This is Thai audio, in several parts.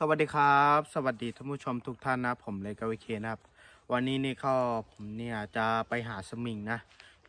สวัสดีครับ สวัสดีท่านผู้ชมทุกท่านนะ ผมเลยกวิเคนะครับ วันนี้นี่ก็ผมเนี่ยจะไปหาสมิงนะ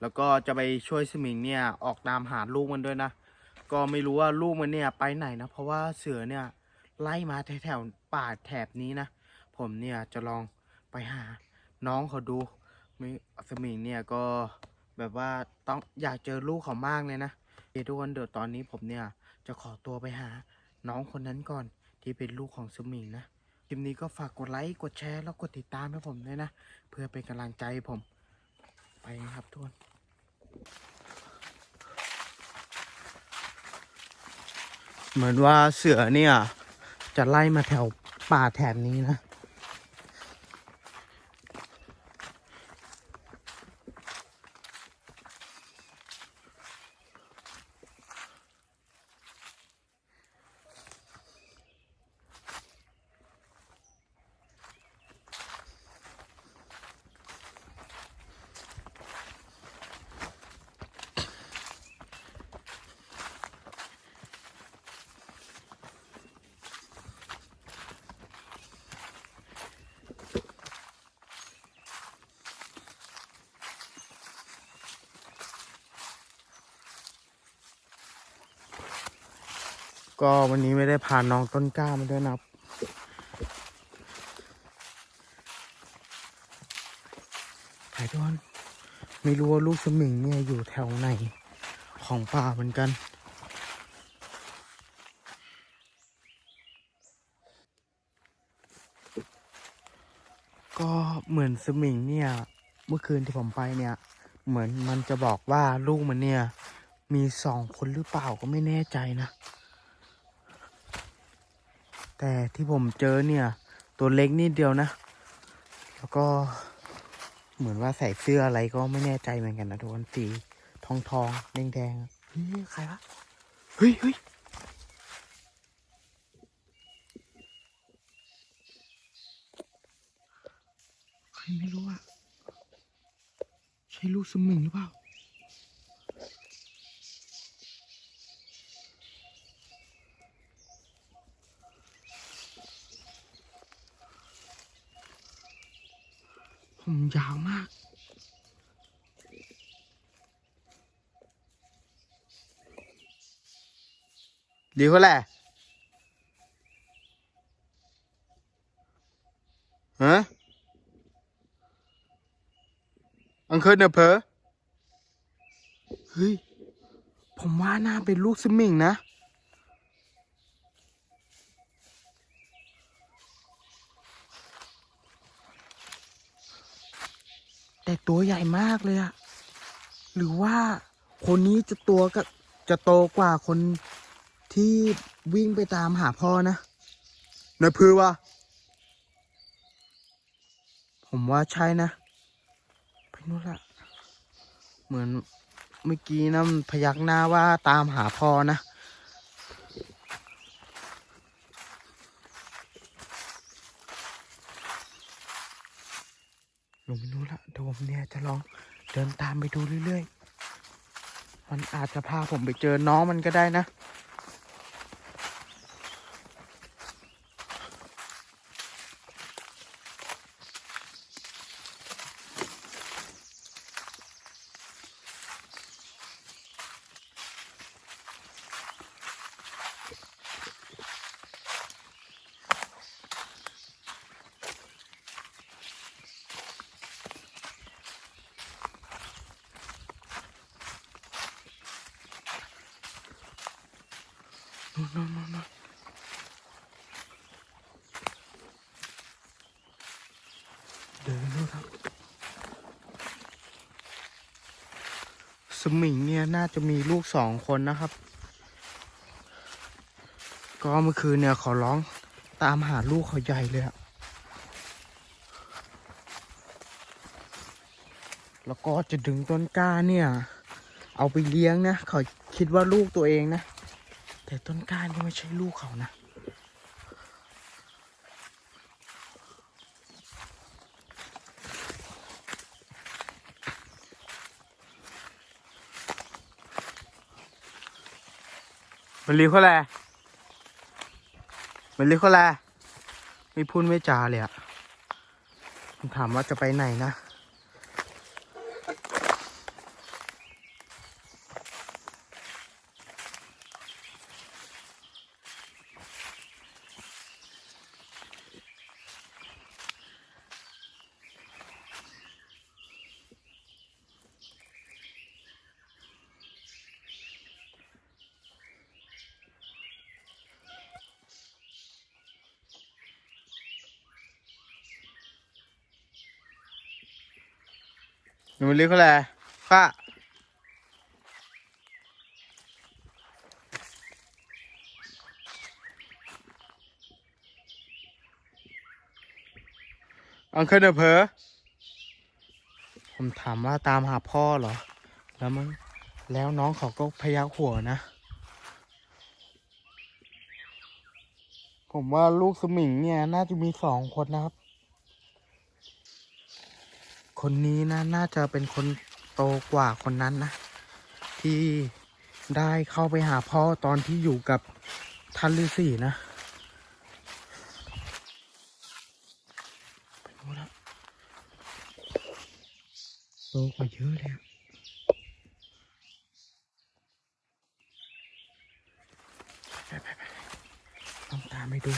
แล้วก็จะไปช่วยสมิงเนี่ยออกตามหาลูกมันด้วยนะ ก็ไม่รู้ว่าลูกมันเนี่ยไปไหนนะ เพราะว่าเสือเนี่ยไล่มาแถวๆป่าแถบนี้นะ ผมเนี่ยจะลองไปหาน้องเขาดูไม่สมิงเนี่ยก็แบบว่าต้องอยากเจอลูกเขามากเลยนะทุกคนเดี๋ยวตอนนี้ผมเนี่ยจะขอตัวไปหาน้องคนนั้นก่อน ที่เป็นลูกของสมิงนะคลิปนี้ก็ฝากกดไลค์กดแชร์แล้วกดติดตามให้ผมด้วยนะ เพื่อเป็นกำลังใจผม ไปนะครับทุกคนเหมือนว่าเสือเนี่ย จะไล่มาแถวป่าแถบนี้นะ ก็วันนี้ไม่ได้พาน้องต้นกล้ามาด้วยนะครับไปทุกคนไม่รู้ว่าลูกสมิงเนี่ยอยู่แถวไหนของป่าเหมือนกัน ก็เหมือนสมิงเนี่ย เมื่อคืนที่ผมไปเนี่ย เหมือนมันจะบอกว่าลูกมันเนี่ย มีสองคนหรือเปล่าก็ไม่แน่ใจนะ แต่ที่ผมเจอเนี่ย ตัวเล็กนิดเดียวนะ แล้วก็เหมือนว่าใส่เสื้ออะไรก็ไม่แน่ใจเหมือนกันนะทุกคนสีทองทองแดงแดงเฮ้ยใครวะเฮ้ยเฮ้ยใครไม่รู้อะใช่ลูกสมิงหรือเปล่า ยาวมาก ดีเขาแหละฮะอังเคิลเนอะเพอเฮ้ย ผมว่าน่าเป็นลูกสมิงนะ ตัวใหญ่มากเลยอะหรือว่าคนนี้จะตัวก็จะโตกว่าคนที่วิ่งไปตามหาพ่อนะนายพือวะผมว่าใช่นะไปนู่นละเหมือนเมื่อกี้นะมันพยักหน้าว่าตามหาพ่อนะ หลงไปนู้ละเดี๋ยวผมเนี่ยจะลองเดินตามไปดูเรื่อยๆ มันอาจจะพาผมไปเจอน้องมันก็ได้นะ นนนนเดินนู่นครับ สมิงเนี่ยน่าจะมีลูกสองคนนะครับ ก็เมื่อคืนเนี่ยขอร้องตามหาลูกเขาใหญ่เลยอะแล้วก็จะดึงต้นกล้าเนี่ย เอาไปเลี้ยงนะ เขาคิดว่าลูกตัวเองนะ แต่ต้นกล้านี่ไม่ใช่ลูกเขานะ มันเรียกเขาแหลมันเรียกเขาแหลไม่พูดไม่จาเลยอะผมถามว่าจะไปไหนนะ หนูเรียกเขาอะไรข้าอังเคิลเดอเพอผมถามว่าตามหาพ่อเหรอ แล้วมันแล้วน้องเขาก็พยักหัวนะ ผมว่าลูกสมิงเนี่ย น่าจะมีสองคนนะครับ คนนี้นะน่าจะเป็นคนโตกว่าคนนั้นนะ ที่ได้เข้าไปหาพ่อตอนที่อยู่กับท่านฤาษีนะไปดูแล้วโตกว่าเยอะเลยอะไปไปไปต้องตามไปดู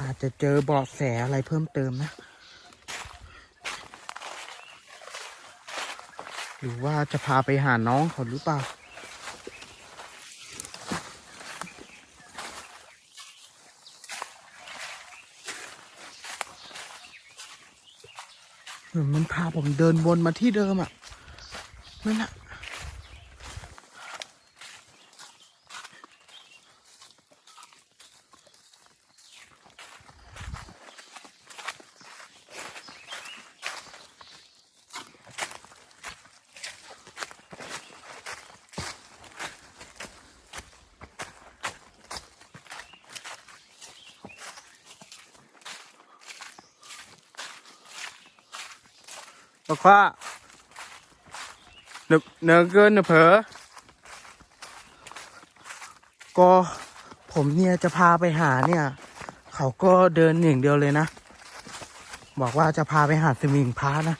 อาจจะเจอเบาะแสอะไรเพิ่มเติมนะ หรือว่าจะพาไปหาน้องเขาหรือเปล่า เหมือนมันพาผมเดินวนมาที่เดิมอะนั่นแหละ บอกว่าเนอเนอเกินเนอเผลอก็ผมเนี่ยจะพาไปหาเนี่ย เขาก็เดินอย่างเดียวเลยนะ บอกว่าจะพาไปหาสมิงพระนะ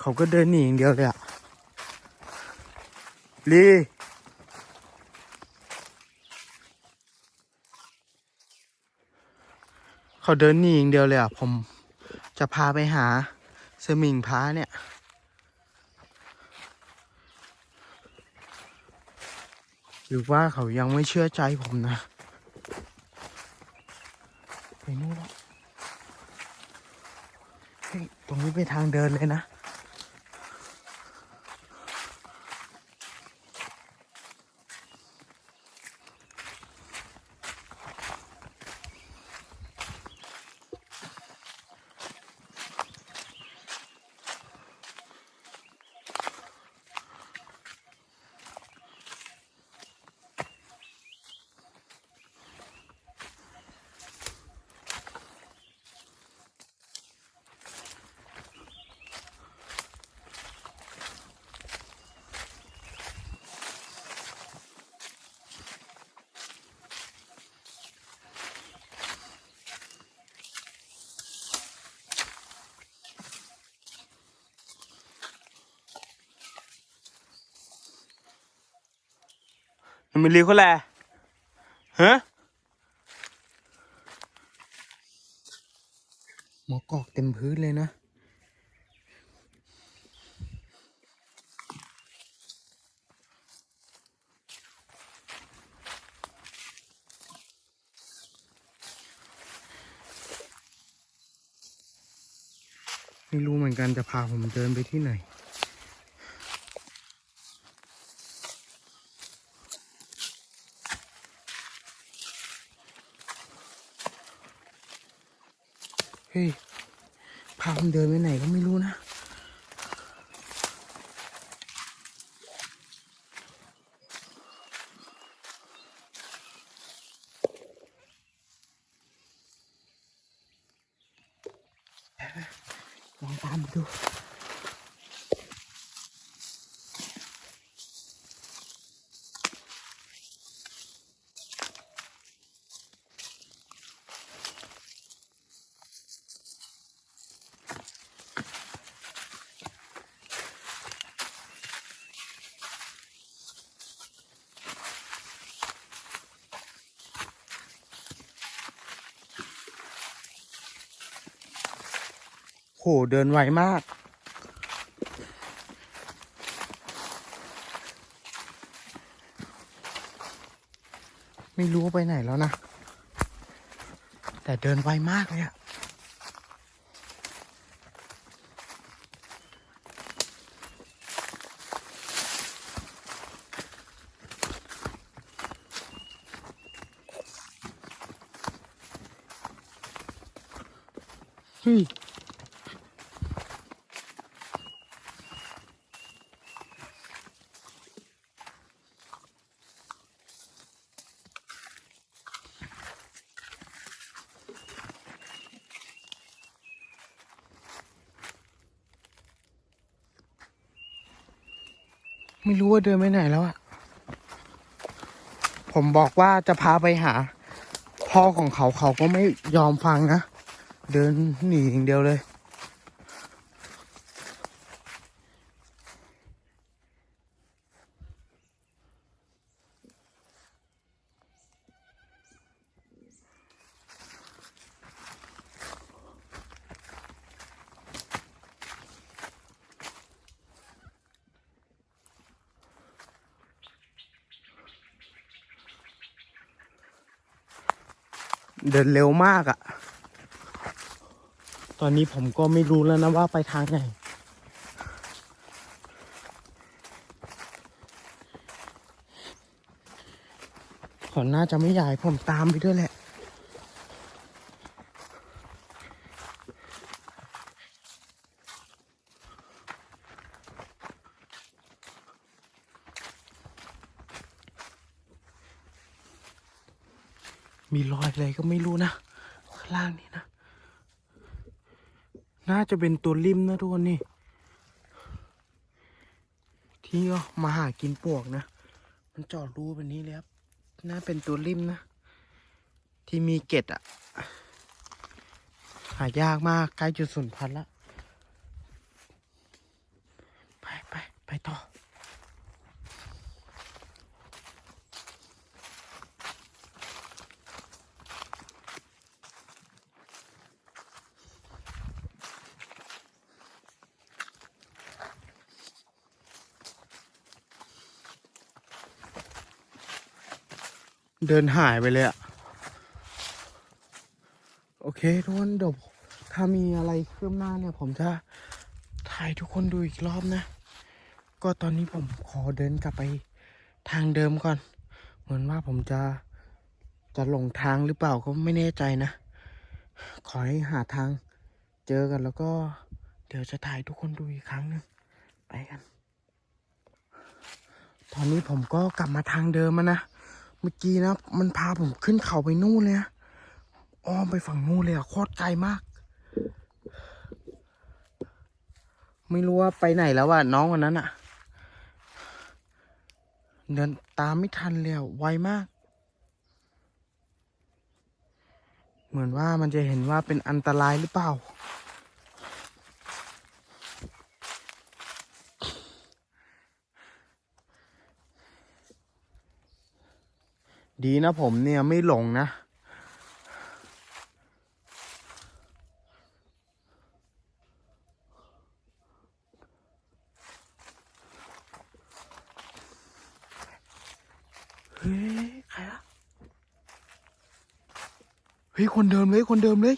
เขาก็เดินหนีอย่างเดียวเลยอะลี เขาเดินหนีอย่างเดียวเลยอะ ผมจะพาไปหาสมิงพระเนี่ย หรือว่าเขายังไม่เชื่อใจผมนะ ไปนู่นแล้วตรงนี้เป็นทางเดินเลยนะ มันมีรีเขาแหละฮะหมอกอกเต็มพื้นเลยนะ ไม่รู้เหมือนกันจะพาผมเดินไปที่ไหน เฮ้ยพาผมเดินไปไหนก็ไม่รู้นะ โหเดินไวมาก ไม่รู้ไปไหนแล้วนะ แต่เดินไวมากเลยอะเฮ้ย ไม่รู้ว่าเดินไปไหนแล้วอะผมบอกว่าจะพาไปหา พ่อของเขาเขาก็ไม่ยอมฟังนะ เดินหนีอย่างเดียวเลย เดินเร็วมากอะ่ะ ตอนนี้ผมก็ไม่รู้แล้วนะว่าไปทางไหนขอน่าจะไม่ใหญ่ผมตามไปด้วยแหละ มีรอยอะไรก็ไม่รู้นะข้างล่างนี่นะ น่าจะเป็นตัวริมนะทุกคนนี่ที่ก็มาหากินปวกนะ มันจอดรูแบบนี้เลยครับ น่าเป็นตัวริมนะ ที่มีเกล็ดอะหายากมากใกล้จุดสูญพันธุ์ละ ไปไปไปต่อ เดินหายไปเลยอะโอเคทุกคนเดี๋ยวถ้ามีอะไรคืบหน้าเนี่ย ผมจะถ่ายทุกคนดูอีกรอบนะ ก็ตอนนี้ผมขอเดินกลับไปทางเดิมก่อน เหมือนว่าผมจะจะหลงทางหรือเปล่าก็ไม่แน่ใจนะ ขอให้หาทางเจอกันแล้วก็ เดี๋ยวจะถ่ายทุกคนดูอีกครั้งหนึงไปกัน ตอนนี้ผมก็กลับมาทางเดิมมานะ เมื่อกี้นะ มันพาผมขึ้นเขาไปนู่นเลยนะอ้อมไปฝั่งนู่นเลยอะโคตรไกลมาก ไม่รู้ว่าไปไหนแล้วอะน้องคนนั้นอะเดินตามไม่ทันเลยอะไวมาก เหมือนว่ามันจะเห็นว่าเป็นอันตรายหรือเปล่า ดีนะผมเนี่ยไม่หลงนะ เฮ้ย ใครอะเฮ้ย คนเดิมเลย คนเดิมเลย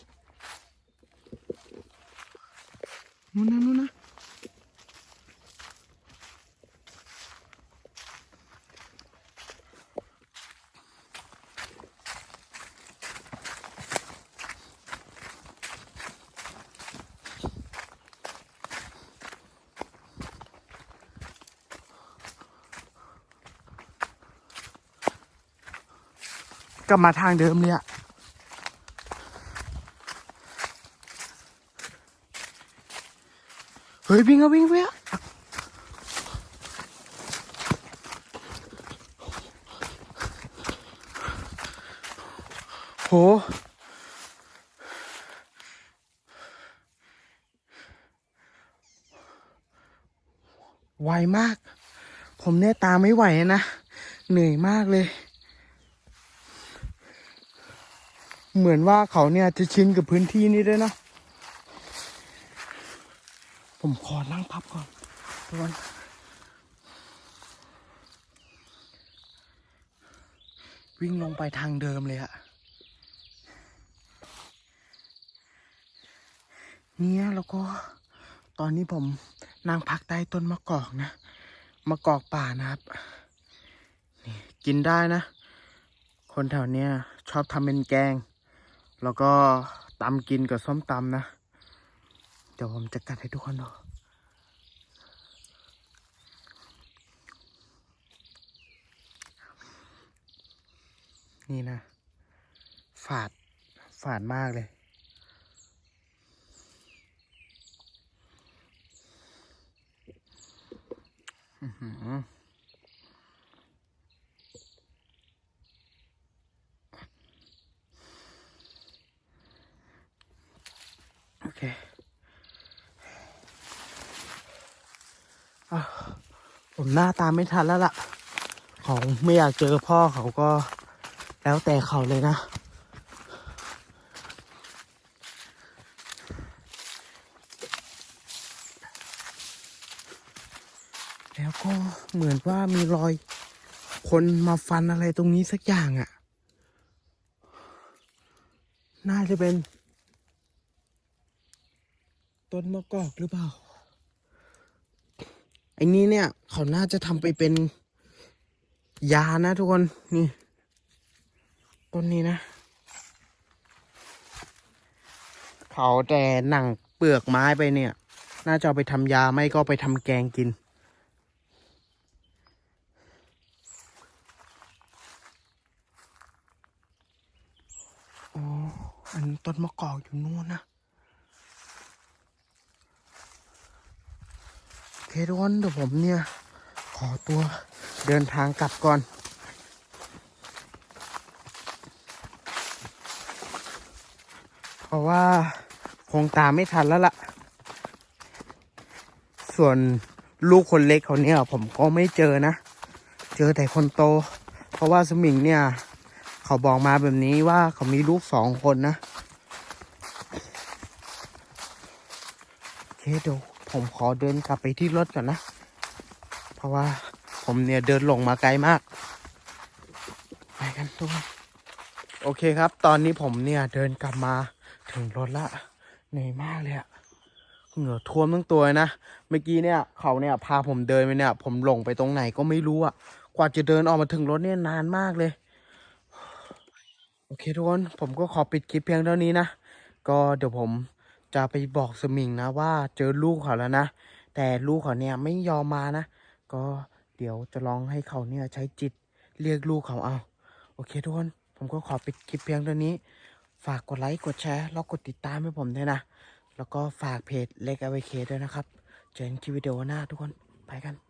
นู่นนะนู่นนะ กลับมาทางเดิมเลยอะเฮ้ยวิ่งอะวิ่งไปอะโหไวมาก ผมเนี่ยตาไม่ไหวนะ เหนื่อยมากเลย เหมือนว่าเขาเนี่ยจะชินกับพื้นที่นี้ด้วยนะ ผมขอนั่งพับก่อนทุกคนวิ่งลงไปทางเดิมเลยอะเนี่ยแล้วก็ตอนนี้ผมนั่งพักใต้ต้นมะกอกนะ มะกอกป่านะครับนี่กินได้นะ คนแถวเนี้ยชอบทำเป็นแกง แล้วก็ตำกินกับส้มตำนะ เดี๋ยวผมจะกัดให้ทุกคนดูนี่นะ ฝาด ฝาดมากเลย อือหือ โอเคอะผมหน้าตามไม่ทันแล้วล่ะเขาไม่อยากเจอพ่อเขาก็แล้วแต่เขาเลยนะ แล้วก็เหมือนว่ามีรอยคนมาฟันอะไรตรงนี้สักอย่างอะ่ะ น่าจะเป็น นมะกอกหรือเปล่าไอ้นี้เนี่ย เขาน่าจะทำไปเป็นยานะทุกคนนี่ต้นนี้นะ เขาแต่หนังเปลือกไม้ไปเนี่ย น่าจะเอาไปทำยาไม่ก็ไปทำแกงกิน อ๋อ อันต้นมะกอกอยู่นู่นนะ โอ เคทุกคนเดี๋ยวผมเนี่ย ขอตัวเดินทางกลับก่อนเพราะว่าคงตามไม่ทันแล้วล่ะ ส่วนลูกคนเล็กเขาเนี่ย ผมก็ไม่เจอนะ เจอแต่คนโต เพราะว่าสมิงเนี่ย เขาบอกมาแบบนี้ว่าเขามีลูกสองคนนะ เคเดี๋ยว ผมขอเดินกลับไปที่รถก่อนนะ เพราะว่าผมเนี่ยเดินลงมาไกลมาก ไปกันทุกคนโอเคครับ ตอนนี้ผมเนี่ยเดินกลับมาถึงรถละเหนื่อยมากเลยอะเหงื่อท่วมทั้งตัวนะ เมื่อกี้เนี่ยเขาเนี่ยพาผมเดินไปเนี่ย ผมหลงไปตรงไหนก็ไม่รู้อะกว่าจะเดินออกมาถึงรถเนี่ยนานมากเลย โอเคทุกคน ผมก็ขอปิดคลิปเพียงเท่านี้นะ ก็เดี๋ยวผม จะไปบอกสมิงนะว่าเจอลูกเขาแล้วนะ แต่ลูกเขาเนี่ยไม่ยอมมานะ ก็เดี๋ยวจะลองให้เขาเนี่ยใช้จิตเรียกลูกเขาเอา โอเคทุกคน ผมก็ขอปิดคลิปเพียงเท่านี้ ฝากกดไลค์ กดแชร์ แล้วกดติดตามให้ผมด้วยนะ แล้วก็ฝากเพจเล็กไอาไว้เคด้วยนะครับ เจอกันคลิปวิดีโอหน้าทุกคน ไปกัน